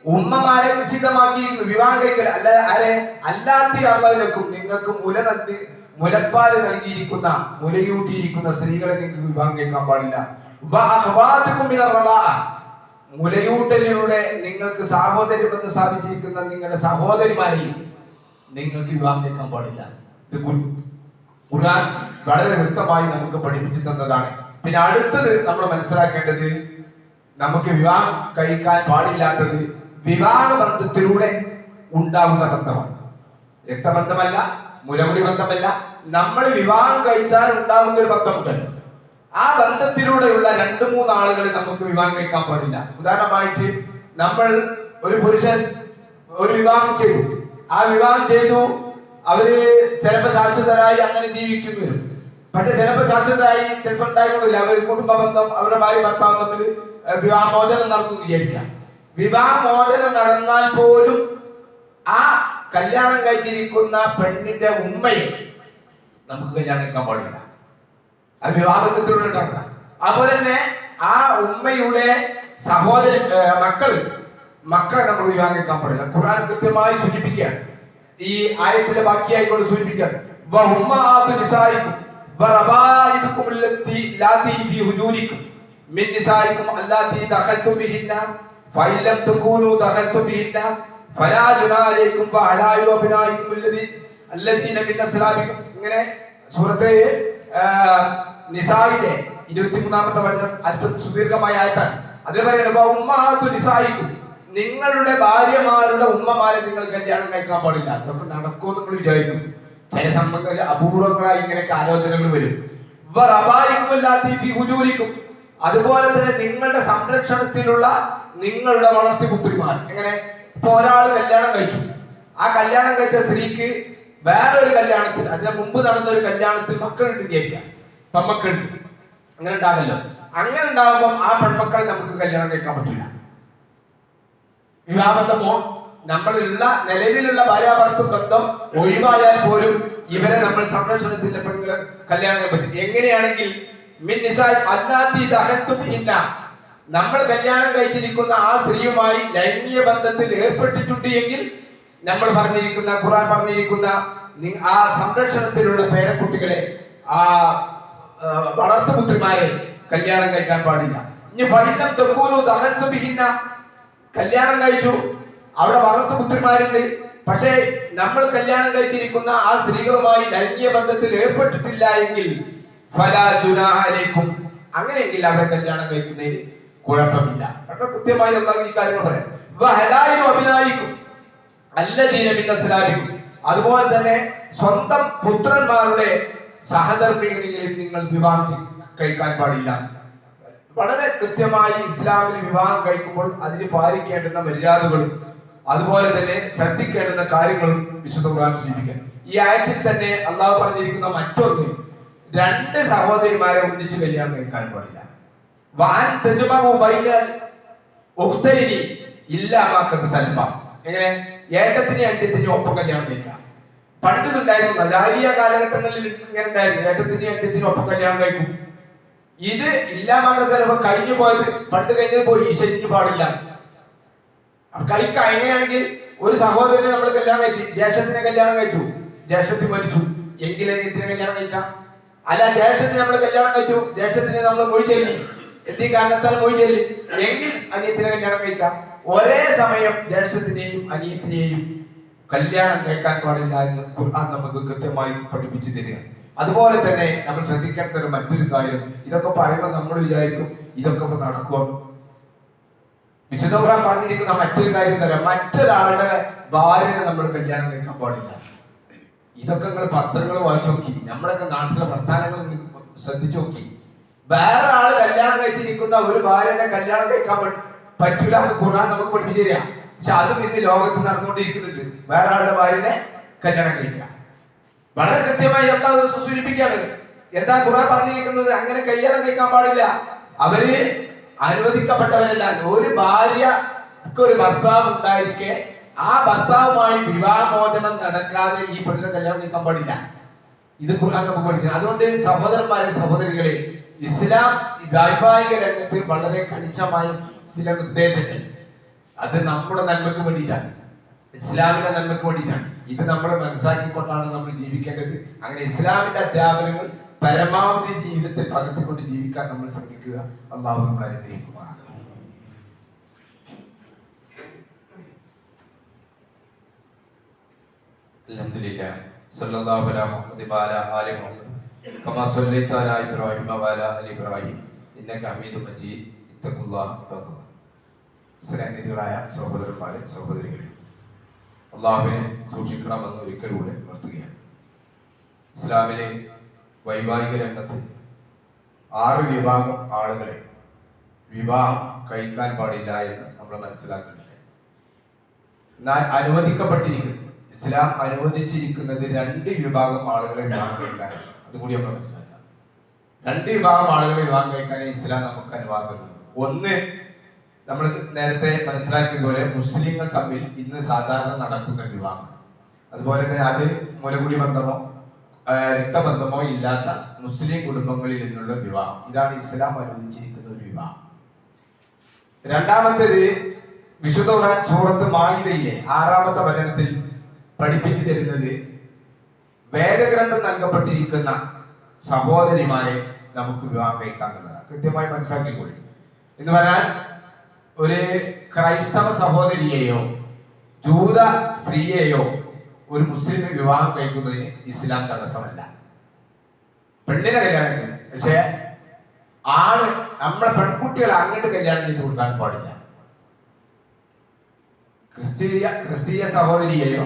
Speaker 1: ഉമ്മമാരെ നിഷിദ്ധമാക്കിയിരുന്നു വിവാഹം കഴിക്കൽ അല്ല ആരെ? അല്ലാത്തി അള്ളാഹുലക്കും നിങ്ങൾക്ക് മുല നൽകി മുലപ്പാൽ നൽകിയിരിക്കുന്ന മുലയൂട്ടിയിരിക്കുന്ന സ്ത്രീകളെ നിങ്ങൾക്ക് വിവാഹം കഴിക്കാൻ പാടില്ല. മുലയൂട്ടലിലൂടെ നിങ്ങൾക്ക് സഹോദരി ബന്ധം സ്ഥാപിച്ചിരിക്കുന്ന നിങ്ങളുടെ സഹോദരിമാരെയും നിങ്ങൾക്ക് വിവാഹം കഴിക്കാൻ പാടില്ല. ഇത് ഖുർആൻ വളരെ വ്യക്തമായി നമുക്ക് പഠിപ്പിച്ചു തന്നതാണ്. പിന്നെ അടുത്തത് നമ്മൾ മനസ്സിലാക്കേണ്ടത് നമുക്ക് വിവാഹം കഴിക്കാൻ പാടില്ലാത്തത് വിവാഹ ബന്ധത്തിലൂടെ ഉണ്ടാകുന്ന ബന്ധമാണ് രക്തബന്ധമല്ല മുലകുടി ബന്ധമല്ല നമ്മൾ വിവാഹം കഴിച്ചാൽ ഉണ്ടാകുന്ന ഒരു ബന്ധമുണ്ട്. ആ ബന്ധത്തിലൂടെയുള്ള രണ്ട് മൂന്ന് ആളുകളെ നമുക്ക് വിവാഹം കഴിക്കാൻ പാടില്ല. ഉദാഹരണമായിട്ട് നമ്മൾ ഒരു പുരുഷൻ ഒരു വിവാഹം ചെയ്തു. ആ വിവാഹം ചെയ്തു അവർ ചിലപ്പോ ശാശ്വതരായി അങ്ങനെ ജീവിച്ചു വരും. പക്ഷെ ചിലപ്പോ ശാശ്വതരായി ചിലപ്പോൾ ഉണ്ടായിക്കൊണ്ടില്ല. അവർ കുടുംബ ബന്ധം അവരുടെ ഭാര്യ ഭർത്താവ് തമ്മിൽ വിവാഹമോചനം നടന്നു എന്ന് വിചാരിക്കാം. വിവാഹമോചനം നടന്നാൽ പോലും ആ കല്യാണം കഴിച്ചിരിക്കുന്ന പെണ്ണിന്റെ ഉമ്മയെ നമുക്ക് കല്യാണം കഴിക്കാൻ പാടില്ല. അത് വിവാഹത്തിലൂടെ നടന്ന. അതുപോലെ തന്നെ ആ ഉമ്മയുടെ സഹോദരൻ മക്കൾ മക്കളെ നമ്മൾ വിവാഹം കഴിക്കാൻ പാടില്ല. ഖുർആൻ കൃത്യമായി സൂചിപ്പിക്കുകയാണ് ഈ ആയത്തിന്റെ ബാക്കിയായിക്കൊണ്ട് സൂചിപ്പിക്കുകയാണ് വഹുമ്മഹാത്തു നിസായിക്കും വറബായിബുക്കും അല്ലത്തി ലാത്തി ഫീ ഹുജൂരിക്കും മിൻ നിസായിക്കും അല്ലാത്തി ദഖൽതും ബിഹിന്ന തകൂനു ദഖൽതും ബിഹിന്ന ഫലാ ജുനാലൈക്കും വഅലായു അബ്നായിക്കും അല്ലദീ അല്ലദീന മിൻ അസ്ലാബിക്കും ഇങ്ങനെ സൂറത്തെ നിസായിന്റെ ഇരുപത്തിമൂന്നാമത്തെ വചനം അല്പം സുദീർഘമായ ആയത്താണ്. അതിൽ പറയുന്നത് ഉമ്മഹാത്തു നിസായിക്കും. നിങ്ങളുടെ ഭാര്യമാരുടെ ഉമ്മമാരെ നിങ്ങൾ കല്യാണം കഴിക്കാൻ പാടില്ല. അതൊക്കെ നടക്കുമെന്ന് നിങ്ങൾ വിചാരിക്കും. ചില സംബന്ധങ്ങളിൽ അപൂർവങ്ങളായി ഇങ്ങനെയൊക്കെ ആലോചനകൾ വരും. അതുപോലെ തന്നെ നിങ്ങളുടെ സംരക്ഷണത്തിലുള്ള നിങ്ങളുടെ വളർത്തിപുത്രിമാർ എങ്ങനെ? ഇപ്പൊ ഒരാൾ കല്യാണം കഴിച്ചു. ആ കല്യാണം കഴിച്ച സ്ത്രീക്ക് വേറൊരു കല്യാണത്തിൽ അതിന് മുമ്പ് നടന്ന ഒരു കല്യാണത്തിൽ മക്കളുണ്ട് വിചാരിക്കാം പെൺമക്കളുണ്ട്. അങ്ങനെ ഉണ്ടാകല്ലോ അങ്ങനെ ഉണ്ടാകുമ്പോൾ ആ പെൺമക്കളെ നമുക്ക് കല്യാണം കഴിക്കാൻ പറ്റില്ല വിവാഹബന്ധമോ നമ്മളുള്ള നിലവിലുള്ള ഭാര്യാഭർത്തൃ ബന്ധം ഒഴിവായാൽ പോലും ഇവരെ നമ്മൾ സംരക്ഷണത്തിന്റെ പെണ്ണുങ്ങളെ കല്യാണം പറ്റും. എങ്ങനെയാണെങ്കിൽ നമ്മൾ കല്യാണം കഴിച്ചിരിക്കുന്ന ആ സ്ത്രീയുമായി ലൈംഗിക ബന്ധത്തിൽ ഏർപ്പെട്ടിട്ടുണ്ട് എങ്കിൽ നമ്മൾ പറഞ്ഞിരിക്കുന്ന ഖുറാൻ പറഞ്ഞിരിക്കുന്ന ആ സംരക്ഷണത്തിലുള്ള പേരക്കുട്ടികളെ ആ വളർത്തുപുത്രിമാരെ കല്യാണം കഴിക്കാൻ പാടില്ല. ഇനി ഫലിലം തെക്കൂലു ദഹൽത്തു ബിഹിന്ന. കല്യാണം കഴിച്ചു. അവിടെ വളർത്തുപുത്രിമാരുണ്ട് പക്ഷേ നമ്മൾ കല്യാണം കഴിച്ചിരിക്കുന്ന ആ സ്ത്രീകളുമായി ലൈംഗിക ബന്ധത്തിൽ ഏർപ്പെട്ടിട്ടില്ല എങ്കിൽ ഫലാ ജുനാഹലേക്കും അങ്ങനെയെങ്കിൽ അവരെ കല്യാണം കഴിക്കുന്നതിന് കുഴപ്പമില്ല. വളരെ കൃത്യമായി അള്ളാഹു ഈ കാര്യങ്ങൾ പറയാം. വഹലായും അഭിനായിക്കും അല്ലദീന മിൻ അസ്ലാബിക്കും അതുപോലെ തന്നെ സ്വന്തം പുത്രന്മാരുടെ സഹധർമ്മികളിൽ നിങ്ങൾ വിവാഹം കഴിക്കാൻ പാടില്ല. വളരെ കൃത്യമായി ഇസ്ലാമിൽ വിവാഹം കഴിക്കുമ്പോൾ അതിന് പാലിക്കേണ്ടുന്ന മര്യാദകളും അതുപോലെ തന്നെ ശ്രദ്ധിക്കേണ്ടുന്ന കാര്യങ്ങളും വിശുദ്ധ ഖുർആൻ സൂചിപ്പിക്കാം ഈ ആയത്തിൽ തന്നെ അള്ളാഹു പറഞ്ഞിരിക്കുന്ന മറ്റൊന്ന് രണ്ട് സഹോദരിമാരെ ഒന്നിച്ച് കല്യാണം കഴിക്കാൻ പാടില്ല. വാൻ തജ്മഉ ബൈനൽ ഉഖ്തൈനി ഇല്ലാ മാ ഖദ് സൽഫ. എങ്ങനെ? ഏട്ടത്തിന് അന്ത്യത്തിന് ഒപ്പം കല്യാണം കഴിക്കാം. പണ്ട് ഇതുണ്ടായിരുന്നു. ജാലിയ കാലഘട്ടങ്ങളിൽ ഇങ്ങനെ ഉണ്ടായിരുന്നു. ഏട്ടത്തിന് അന്ത്യത്തിന് ഒപ്പം കല്യാണം കഴിക്കും. ഇത് ഇല്ലാമാക്ക ചിലപ്പോൾ കഴിഞ്ഞു പോയത് പണ്ട് കഴിഞ്ഞത് പോയി ഈ ശരിക്ക് പാടില്ല. കഴിക്കാം. എങ്ങനെയാണെങ്കിൽ ഒരു സഹോദരനെ നമ്മൾ കല്യാണം കഴിച്ചു. ജ്യേഷ്ഠത്തിനെ കല്യാണം കഴിച്ചു. ജ്യേഷ്ഠത്തി മരിച്ചു. എങ്കിലും അനിയത്തിനെ കല്യാണം കഴിക്കാം. അല്ല ജ്യേഷ്ഠത്തിന് നമ്മൾ കല്യാണം കഴിച്ചു. ജ്യേഷ്ഠത്തിന് നമ്മൾ മൊഴി ചൊല്ലി. എന്ത് കാരണത്താൽ പോയി ചൊല്ലി എങ്കിൽ അനിയത്തിനെ കല്യാണം കഴിക്കാം. ഒരേ സമയം ജ്യേഷ്ഠത്തിനെയും അനിയത്തിനെയും കല്യാണം കേൾക്കാൻ പാടില്ല എന്ന് ഖുർആൻ നമുക്ക് കൃത്യമായി പഠിപ്പിച്ചു തരിക. അതുപോലെ തന്നെ നമ്മൾ ശ്രദ്ധിക്കേണ്ട ഒരു മറ്റൊരു കാര്യം ഇതൊക്കെ പറയുമ്പോൾ നമ്മൾ വിചാരിക്കും ഇതൊക്കെ ഇപ്പൊ നടക്കുക വിശുദ്ധ ഖുർആൻ പറഞ്ഞിരിക്കുന്ന മറ്റൊരു കാര്യം തരാം മറ്റൊരാളുടെ ഭാര്യനെ നമ്മൾ കല്യാണം കഴിക്കാൻ പാടില്ല. ഇതൊക്കെ നിങ്ങൾ പത്രങ്ങൾ വായിച്ചു നോക്കി. നമ്മുടെയൊക്കെ നാട്ടിലെ വർത്താനങ്ങൾ ശ്രദ്ധിച്ചു നോക്കി. വേറെ ആൾ കല്യാണം കഴിച്ചിരിക്കുന്ന ഒരു ഭാര്യനെ കല്യാണം കഴിക്കാൻ പറ്റൂല എന്ന് ഖുർആൻ നമുക്ക് പഠിപ്പിച്ചു തരിക പക്ഷെ അതും ഇന്ന് ലോകത്ത് നടന്നുകൊണ്ടിരിക്കുന്നുണ്ട്. വേറെ ആളുടെ ഭാര്യനെ കല്യാണം കഴിക്കാം വളരെ കൃത്യമായി എന്താ സൂചിപ്പിക്കാണ് എന്താ ഖുർആൻ പറഞ്ഞിരിക്കുന്നത്? അങ്ങനെ കല്യാണം കഴിക്കാൻ പാടില്ല. അവർ അനുവദിക്കപ്പെട്ടവരല്ല. ഒരു ഭാര്യക്ക് ഒരു ഭർത്താവ് ഉണ്ടായിരിക്കെ ആ ഭർത്താവുമായി വിവാഹമോചനം നടക്കാതെ ഈ പെണ്ണിനെ കല്യാണം കഴിക്കാൻ പാടില്ല. ഇത് ഖുർആൻ നമുക്ക് പഠിക്കുന്നത് അതുകൊണ്ട് സഹോദരന്മാരെ സഹോദരികളെ ഇസ്ലാം വൈവാഹിക രംഗത്ത് വളരെ കണിച്ചമായി ചില നിർദ്ദേശങ്ങൾ. അത് നമ്മുടെ നന്മക്ക് വേണ്ടിയിട്ടാണ്. ഇസ്ലാമിന്റെ നന്മക്ക് വേണ്ടിയിട്ടാണ്. ഇത് നമ്മൾ മനസ്സിലാക്കിക്കൊണ്ടാണ് നമ്മൾ ജീവിക്കേണ്ടത്. അങ്ങനെ ഇസ്ലാമിന്റെ അധ്യാപനങ്ങൾ പരമാവധി ജീവിതത്തിൽ പകർത്തിക്കൊണ്ട് ജീവിക്കാൻ നമ്മൾ ശ്രമിക്കുക. അള്ളാഹു നമ്മൾ അനുഗ്രഹിക്കുമാറാണ് അലഹമില്ല സല്ലല്ലാഹു അലാ മുഹമ്മദ് ബാല ആലി മുഹമ്മദ്. അലാ ഇബ്രാഹിം വഅലാ ആലി ഇബ്രാഹിം ഇന്നക ഹമീദും മജീദ് ഇത്തഖുല്ലാഹ ഇബാദല്ലാഹ് സ്നേഹിതരായ സഹോദരന്മാരെ സഹോദരികളെ അള്ളാഹുവിനെ സൂക്ഷിക്കണമെന്ന് ഒരിക്കൽ കൂടെ ഉണർത്തുകയാണ് ഇസ്ലാമിലെ വൈവാഹിക രംഗത്ത് ആറ് വിഭാഗം ആളുകളെ വിവാഹം കഴിക്കാൻ പാടില്ല എന്ന് നമ്മൾ മനസ്സിലാക്കുന്നുണ്ട് എന്നാൽ അനുവദിക്കപ്പെട്ടിരിക്കുന്നത് ഇസ്ലാം അനുവദിച്ചിരിക്കുന്നത് രണ്ട് വിഭാഗം ആളുകളെ വിവാഹം കഴിക്കാനാണ്. അതുകൂടി നമ്മൾ മനസ്സിലാക്കാം. രണ്ട് വിഭാഗം ആളുകളെ വിവാഹം കഴിക്കാൻ ഇസ്ലാം നമുക്ക് അനുവാദം ഒന്ന് നമ്മൾ നേരത്തെ മനസ്സിലാക്കിയതുപോലെ മുസ്ലിങ്ങൾ തമ്മിൽ ഇന്ന് സാധാരണ നടക്കുന്ന വിവാഹം. അതുപോലെ തന്നെ അത് മുലകുടി ബന്ധമോ രക്തബന്ധമോ ഇല്ലാത്ത മുസ്ലിം കുടുംബങ്ങളിൽ നിന്നുള്ള വിവാഹം. ഇതാണ് ഇസ്ലാം അനുവദിച്ചിരിക്കുന്ന ഒരു വിവാഹം. രണ്ടാമത്തേത് വിശുദ്ധ ഖുർആൻ സൂറത്ത് മാഹിദയിലെ ആറാമത്തെ വചനത്തിൽ പഠിപ്പിച്ചു തരുന്നത് വേദഗ്രന്ഥം നൽകപ്പെട്ടിരിക്കുന്ന സഹോദരിമാരെ നമുക്ക് വിവാഹം കഴിക്കാന്നുള്ളതാണ് കൃത്യമായി മനസ്സിലാക്കിക്കൂടി? എന്ന് പറഞ്ഞാൽ ഒരു ക്രൈസ്തവ സഹോദരിയെയോ ജൂത സ്ത്രീയെയോ ഒരു മുസ്ലിം വിവാഹം കഴിക്കുന്നതിന് ഇസ്ലാം തടസ്സമല്ല. പെണ്ണിനെ കല്യാണം ചെയ്യുന്നത് പക്ഷേ ആണ് നമ്മളെ പെൺകുട്ടികളെ അങ്ങോട്ട് കല്യാണം ചെയ്ത് കൊടുക്കാൻ പാടില്ല. ക്രിസ്തീയ ക്രിസ്തീയ സഹോദരിയെയോ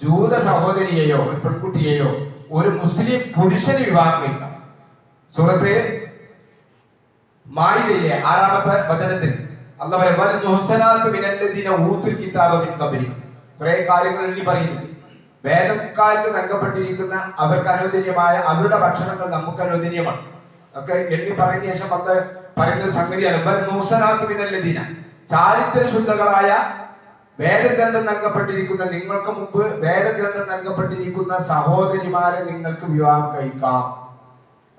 Speaker 1: ജൂത സഹോദരിയെയോ ഒരു പെൺകുട്ടിയെയോ ഒരു മുസ്ലിം പുരുഷന് വിവാഹം കഴിക്കാം. സൂറത്ത് മായിലെ ആറാമത്തെ വചനത്തിൽ അല്ല പറയും "വൽ മുഹ്സനാത്തു മിനല്ലദീന ഊത്തുൽ കിതാബ മിൻ ഖബലിക്കും കുറെ കാര്യങ്ങൾ എണ്ണി പറയുന്നുണ്ട് വേദക്കാർക്ക് നൽകപ്പെട്ടിരിക്കുന്ന അവർക്ക് അനുവദനീയമായ അവരുടെ ഭക്ഷണങ്ങൾ നമുക്ക് അനുവദനീയമാണ്. ഒക്കെ എണ്ണി പറഞ്ഞ ശേഷം വന്ന് പറയുന്ന ഒരു സംഗതിയാണ് "വൽ മുഹ്സനാത്തു മിനല്ലദീന. ചാരിത്ര ശുദ്ധകളായ വേദഗ്രന്ഥം നൽകപ്പെട്ടിരിക്കുന്ന നിങ്ങൾക്ക് മുമ്പ് വേദഗ്രന്ഥം നൽകപ്പെട്ടിരിക്കുന്ന സഹോദരിമാരെ നിങ്ങൾക്ക് വിവാഹം കഴിക്കാം.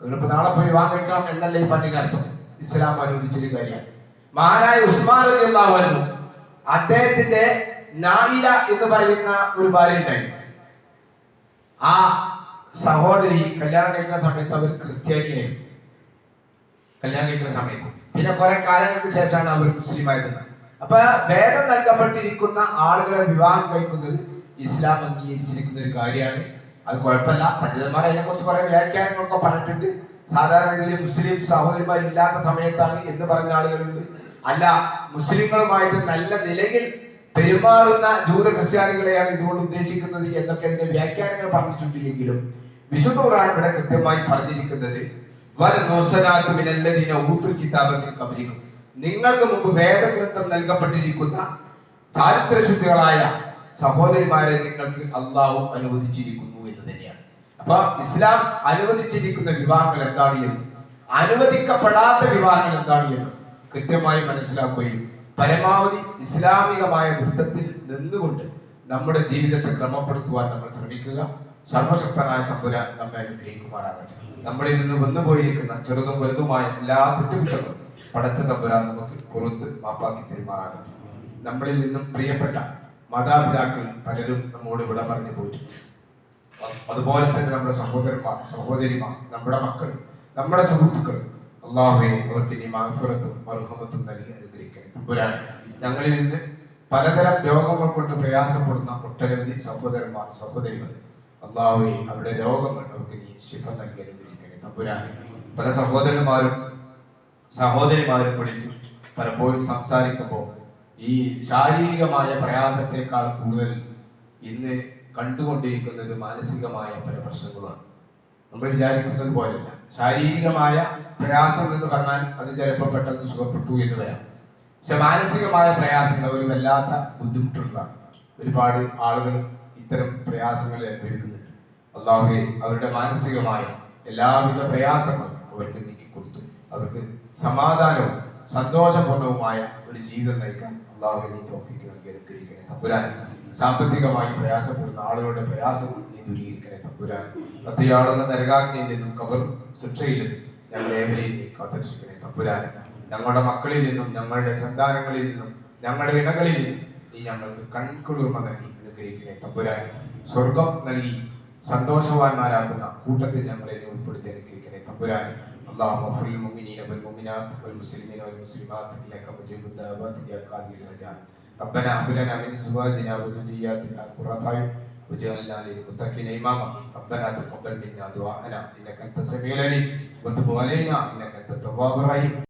Speaker 1: അതിനിപ്പോ നാളെ പോയി വിവാഹം കഴിക്കാം എന്നല്ല ഈ പണ്ണിന്റെ അർത്ഥം ഇസ്ലാം അനുവദിച്ചൊരു കാര്യമാണ് മഹാനായ ഉസ്മാൻ അൻഹു അദ്ദേഹത്തിന്റെ നായില എന്ന് പറയുന്ന ഒരു ഭാര്യ ഉണ്ടായി. ആ സഹോദരി കല്യാണം കഴിക്കുന്ന സമയത്ത് അവർ ക്രിസ്ത്യാനിയായിരുന്നു. കല്യാണം കഴിക്കുന്ന സമയത്ത്. പിന്നെ കുറെ കാലങ്ങൾക്ക് ശേഷമാണ് അവർ മുസ്ലിം അപ്പൊ ഭേദം നൽകപ്പെട്ടിരിക്കുന്ന ആളുകളെ വിവാഹം കഴിക്കുന്നത് ഇസ്ലാം അംഗീകരിച്ചിരിക്കുന്ന ഒരു കാര്യമാണ്. അത് കുഴപ്പമില്ല. പണ്ഡിതന്മാർ അതിനെ കുറിച്ച് കുറെ വ്യാഖ്യാനങ്ങളൊക്കെ പറഞ്ഞിട്ടുണ്ട്. സാധാരണ രീതിയിൽ മുസ്ലിം സഹോദരിമാരില്ലാത്ത സമയത്താണ് എന്ന് പറഞ്ഞ ആളുകളുണ്ട്. അല്ല മുസ്ലിങ്ങളുമായിട്ട് നല്ല നിലയിൽ പെരുമാറുന്ന ജൂത ക്രിസ്ത്യാനികളെയാണ് ഇതുകൊണ്ട് ഉദ്ദേശിക്കുന്നത് എന്നൊക്കെ അതിന്റെ വ്യാഖ്യാനങ്ങൾ പറഞ്ഞിട്ടുണ്ട് എങ്കിലും വിശുദ്ധ ഖുർആൻ ഇവിടെ കൃത്യമായി പറഞ്ഞിരിക്കുന്നത് വൽ മുഹ്സനാത്തു മിനല്ലദീന ഊത്തുൽ കിതാബ കബരിക്കും നിങ്ങൾക്ക് മുമ്പ് വേദഗ്രന്ഥം നൽകപ്പെട്ടിരിക്കുന്ന ചാരിത്രശുദ്ധികളായ സഹോദരിമാരെ നിങ്ങൾക്ക് അള്ളാഹു അനുവദിച്ചിരിക്കുന്നു എന്ന് തന്നെയാണ്. അപ്പൊ ഇസ്ലാം അനുവദിച്ചിരിക്കുന്ന വിവാഹങ്ങൾ എന്താണ് എന്നും? അനുവദിക്കപ്പെടാത്ത വിവാഹങ്ങൾ എന്താണ് എന്നും കൃത്യമായി മനസ്സിലാക്കുകയും പരമാവധി ഇസ്ലാമികമായ വൃത്തത്തിൽ നിന്നുകൊണ്ട് നമ്മുടെ ജീവിതത്തെ ക്രമപ്പെടുത്തുവാൻ നമ്മൾ ശ്രമിക്കുക. സർവശക്തനായ തമ്പുരാൻ നമ്മെ അനുഗ്രഹിക്കുമാറാകട്ടെ. നമ്മളിൽ നിന്ന് വന്നുപോയിരിക്കുന്ന ചെറുതും വലുതുമായ എല്ലാ തെറ്റുകുറ്റങ്ങളും പടച്ച തമ്പുരാൻ നമുക്ക് പുറത്ത് മാപ്പാക്കി പെരുമാറാകും നമ്മളിൽ നിന്നും പ്രിയപ്പെട്ട മാതാപിതാക്കൾ പലരും നമ്മോട് വിട പറഞ്ഞു പോയിട്ടുണ്ട് അതുപോലെ തന്നെ നമ്മുടെ സഹോദരന്മാർ സഹോദരിമാർ നമ്മുടെ മക്കൾ നമ്മുടെ സുഹൃത്തുക്കൾ അള്ളാഹുവെ അവർക്ക് ഇനി മഹഫുറത്തും മർഹമത്തും നൽകി അനുഗ്രഹിക്കണം തമ്പുരാൻ ഞങ്ങളിൽ നിന്ന് പലതരം രോഗങ്ങൾ കൊണ്ട് പ്രയാസപ്പെടുന്ന ഒട്ടനവധി സഹോദരന്മാർ സഹോദരികൾ അള്ളാഹുവെ അവരുടെ രോഗങ്ങൾ അവർക്ക് ഇനി ശിഫ നൽകി അനുഗ്രഹിക്കണേ തമ്പുരാൻ പല സഹോദരന്മാരും സഹോദരിമാരും വിളിച്ച് പലപ്പോഴും സംസാരിക്കുമ്പോൾ ഈ ശാരീരികമായ പ്രയാസത്തെക്കാൾ കൂടുതൽ ഇന്ന് കണ്ടുകൊണ്ടിരിക്കുന്നത് മാനസികമായ പല പ്രശ്നങ്ങളുമാണ്. നമ്മൾ വിചാരിക്കുന്നത് പോലെയല്ല. ശാരീരികമായ പ്രയാസം എന്ന് പറഞ്ഞാൽ അത് ചിലപ്പോൾ പെട്ടെന്ന് സുഖപ്പെട്ടു എന്ന് വരാം. പക്ഷെ മാനസികമായ പ്രയാസങ്ങൾ ഒരു വല്ലാത്ത ബുദ്ധിമുട്ടുള്ളതാണ്. ഒരുപാട് ആളുകൾ ഇത്തരം പ്രയാസങ്ങൾ അനുഭവിക്കുന്നുണ്ട്. അള്ളാഹുവെ അവരുടെ മാനസികമായ എല്ലാവിധ പ്രയാസങ്ങളും അവർക്ക് നീക്കി കൊടുത്തു അവർക്ക് സമാധാനവും സന്തോഷപൂർണവുമായ ഒരു ജീവിതം നയിക്കാൻ അള്ളാഹു നീ തോഫിക്ക് നൽകി അനുഗ്രഹിക്കണേ തമ്പുരാൻ. സാമ്പത്തികമായി പ്രയാസപ്പെടുന്ന ആളുകളുടെ പ്രയാസവും നീ ദൂരീകരിക്കണേ തമ്പുരാൻ. കത്തിയാളുന്ന നരകാഗ്നിയിൽ നിന്നും കബർ ശിക്ഷയിലും ഞങ്ങൾ ഏവരെയും നീ കാത്തിരക്ഷിക്കണേ തമ്പുരാൻ. ഞങ്ങളുടെ മക്കളിൽ നിന്നും ഞങ്ങളുടെ സന്താനങ്ങളിൽ നിന്നും ഞങ്ങളുടെ ഇണകളിൽ നിന്നും നീ ഞങ്ങൾക്ക് കൺകുളിർമ നൽകി അനുഗ്രഹിക്കണേ തമ്പുരാൻ. സ്വർഗം നൽകി സന്തോഷവാന്മാരാകുന്ന കൂട്ടത്തിൽ ഞങ്ങളെ ഉൾപ്പെടുത്തി അനുഗ്രഹിക്കണേ തമ്പുരാൻ. اللهم اغفر للمؤمنين والمؤمنات والمسلمين والمسلمات انك مجيب الدعوات يا قاضي الرجال ربنا هب لنا من ازواجنا وذرياتنا قرة اعين وجعلنا للمتقين اماما ربنا تقبل منا دعاءنا انك انت السميع العليم وتب علينا انك انت التواب الرحيم